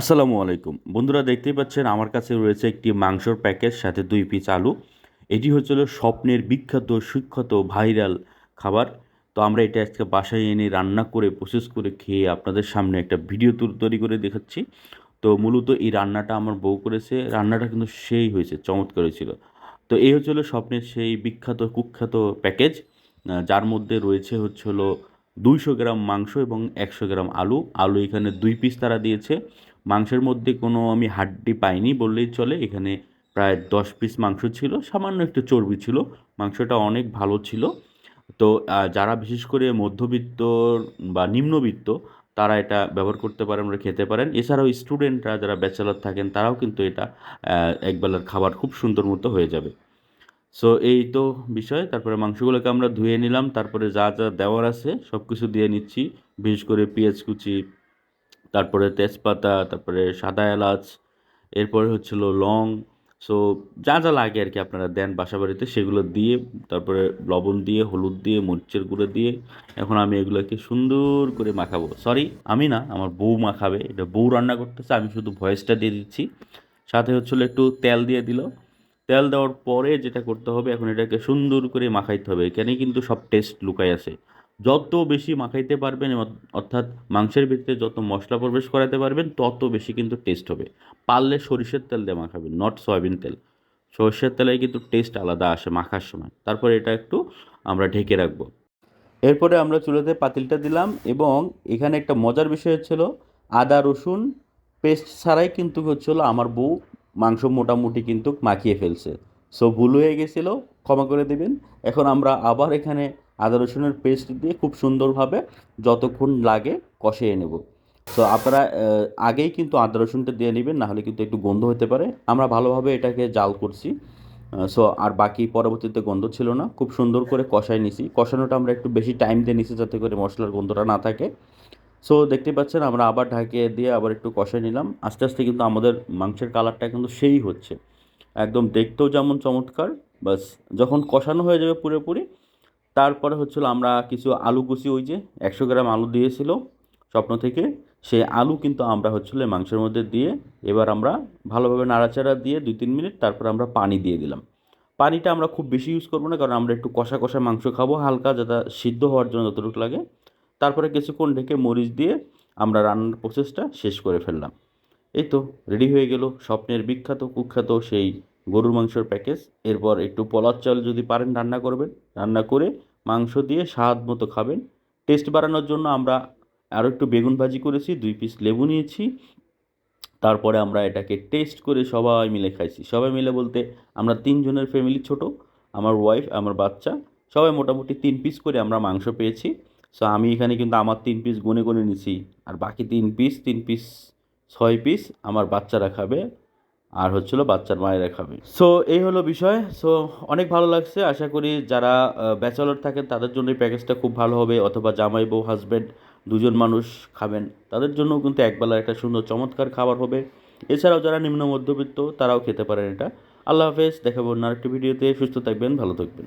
আসসালামু আলাইকুম। বন্ধুরা দেখতেই পাচ্ছেন আমার কাছে রয়েছে একটি মাংসর প্যাকেজ সাথে দুই পিস আলু। এটি হচ্ছিল স্বপ্নের বিখ্যাত, সুখ্যাত, ভাইরাল খাবার। তো আমরা এটা আজকে বাসায় এনে রান্না করে প্রসেস করে খেয়ে আপনাদের সামনে একটা ভিডিও তৈরি করে দেখাচ্ছি। তো মূলত এই রান্নাটা আমার বউ করেছে। রান্নাটা কিন্তু সেই হয়েছে, চমৎকার হয়েছিল। তো এই হচ্ছিল স্বপ্নের সেই বিখ্যাত, কুখ্যাত প্যাকেজ। যার মধ্যে রয়েছে হচ্ছে হলো দুইশো গ্রাম মাংস এবং একশো গ্রাম আলু। আলু এখানে দুই পিস তারা দিয়েছে। মাংসের মধ্যে কোনো আমি হাড্ডি পাইনি বললেই চলে। এখানে প্রায় দশ পিস মাংস ছিল, সামান্য একটু চর্বি ছিল। মাংসটা অনেক ভালো ছিল। তো যারা বিশেষ করে মধ্যবিত্ত বা নিম্নবিত্ত, তারা এটা ব্যবহার করতে পারেন ওরা খেতে পারেন। এছাড়াও স্টুডেন্টরা যারা ব্যাচেলার থাকেন, তারাও কিন্তু এটা একবেলার খাবার খুব সুন্দর মতো হয়ে যাবে। সো, এই তো বিষয়। তারপরে মাংসগুলোকে আমরা ধুয়ে নিলাম। তারপরে যা যা দেওয়ার আছে সব কিছু দিয়ে নিচ্ছি। বিশেষ করে পেঁয়াজ কুচি তারপরে তেজপাতা, তারপরে সাদা এলাচ, এরপরে হচ্ছিল লং। সো যা যা লাগে আর কি আপনারা দেন বাসা বাড়িতে সেগুলো দিয়ে, তারপরে লবণ দিয়ে, হলুদ দিয়ে, মরিচের গুঁড়ো দিয়ে, এখন আমি এগুলোকে সুন্দর করে মাখাবো। সরি আমি না, আমার বউ মাখাবে, এটা বউ রান্না করতেছে, আমি শুধু ভয়েসটা দিয়ে দিচ্ছি। সাথে হচ্ছিল একটু তেল দিয়ে দিল। তেল দেওয়ার পরে যেটা করতে হবে, এখন এটাকে সুন্দর করে মাখাইতে হবে। এখানে কিন্তু সব টেস্ট লুকাই আছে। যত বেশি মাখাইতে পারবেন অর্থ- অর্থাৎ মাংসের ভিতরে যত মশলা প্রবেশ করাতে পারবেন, তত বেশি কিন্তু টেস্ট হবে। পারলে সরিষার তেল দিয়ে মাখাবেন নট সয়াবিন তেল। সরষের তেলে কিন্তু টেস্ট আলাদা আসে মাখার সময়। তারপর এটা একটু আমরা ঢেকে রাখব। এরপরে আমরা চুলাতে পাতিলটা দিলাম এবং এখানে একটা মজার বিষয় হচ্ছিল, আদা, রসুন পেস্ট ছাড়াই কিন্তু হচ্ছিল আমার বউ মাংস মোটামুটি কিন্তু মাখিয়ে ফেলছে। সো ভুল হয়ে গেছিল, ক্ষমা করে দেবেন। এখন আমরা আবার এখানে আদা রসুনের পেস্ট দিয়ে খুব সুন্দরভাবে যতক্ষণ লাগে কষিয়ে নেব। তো আপনারা আগেই কিন্তু আদা রসুনটা দিয়ে নেবেন, নাহলে কিন্তু একটু গন্ধ হতে পারে। আমরা ভালোভাবে এটাকে জাল করছি। সো আর বাকি পরবর্তীতে গন্ধ ছিল না। খুব সুন্দর করে কষাই নিছি। কষানোটা আমরা একটু বেশি টাইম দিয়ে নিছি যাতে করে মশলার গন্ধটা না থাকে। সো দেখতে পাচ্ছেন আমরা আবার ঢাকিয়ে দিয়ে আবার একটু কষাই নিলাম। আস্তে আস্তে কিন্তু আমাদের মাংসের কালারটা কিন্তু সেই হচ্ছে। একদম দেখতেও যেমন চমৎকার। বাস, যখন কষানো হয়ে যাবে পুরোপুরি তারপরে হচ্ছিল আমরা কিছু আলু কুচি ওই যে একশো গ্রাম আলু দিয়েছিল স্বপ্ন থেকে। সেই আলু কিন্তু আমরা হচ্ছিল মাংসের মধ্যে দিয়ে এবার আমরা ভালোভাবে নাড়াচাড়া দিয়ে দুই তিন মিনিট তারপর আমরা পানি দিয়ে দিলাম। পানিটা আমরা খুব বেশি ইউজ করব না, কারণ আমরা একটু কষা কষা মাংস খাব হালকা যাতে সিদ্ধ হওয়ার জন্য যতটুকু লাগে। তারপরে কিছুক্ষণ ঢেকে মরিচ দিয়ে আমরা রান্নার প্রসেসটা শেষ করে ফেললাম। এই তো রেডি হয়ে গেল স্বপ্নের বিখ্যাত, কুখ্যাত সেই গরুর মাংসের প্যাকেজ। এরপর একটু পলার চাল যদি পারেন রান্না করবেন। রান্না করে মাংস দিয়ে স্বাদ মতো খাবেন। টেস্ট বাড়ানোর জন্য আমরা আরও একটু বেগুন ভাজি করেছি, দুই পিস লেবু নিয়েছি। তারপরে আমরা এটাকে টেস্ট করে সবাই মিলে খাইছি। সবাই মিলে বলতে আমরা তিনজনের ফ্যামিলি ছোট, আমার ওয়াইফ আমার বাচ্চা। সবাই মোটামুটি তিন পিস করে আমরা মাংস পেয়েছি। সো আমি এখানে কিন্তু আমার তিন পিস গুনে গুনে নিছি। আর বাকি তিন পিস তিন পিস, ছয় পিস আমার বাচ্চারা খাবে। আর হচ্ছিল বাচ্চার মায়েরা খাবে সো এই হলো বিষয়। সো অনেক ভালো লাগছে। আশা করি যারা ব্যাচেলর থাকেন, তাদের জন্য এই প্যাকেজটা খুব ভালো হবে। অথবা জামাই বউ হাজব্যান্ড দুজন মানুষ খাবেন, তাদের জন্য কিন্তু একবেলা একটা সুন্দর, চমৎকার খাবার হবে। এছাড়াও যারা নিম্ন মধ্যবিত্ত, তারাও খেতে পারেন এটা। আল্লাহ হাফেজ। দেখাবো অন্য আরেকটি ভিডিওতে সুস্থ থাকবেন, ভালো থাকবেন।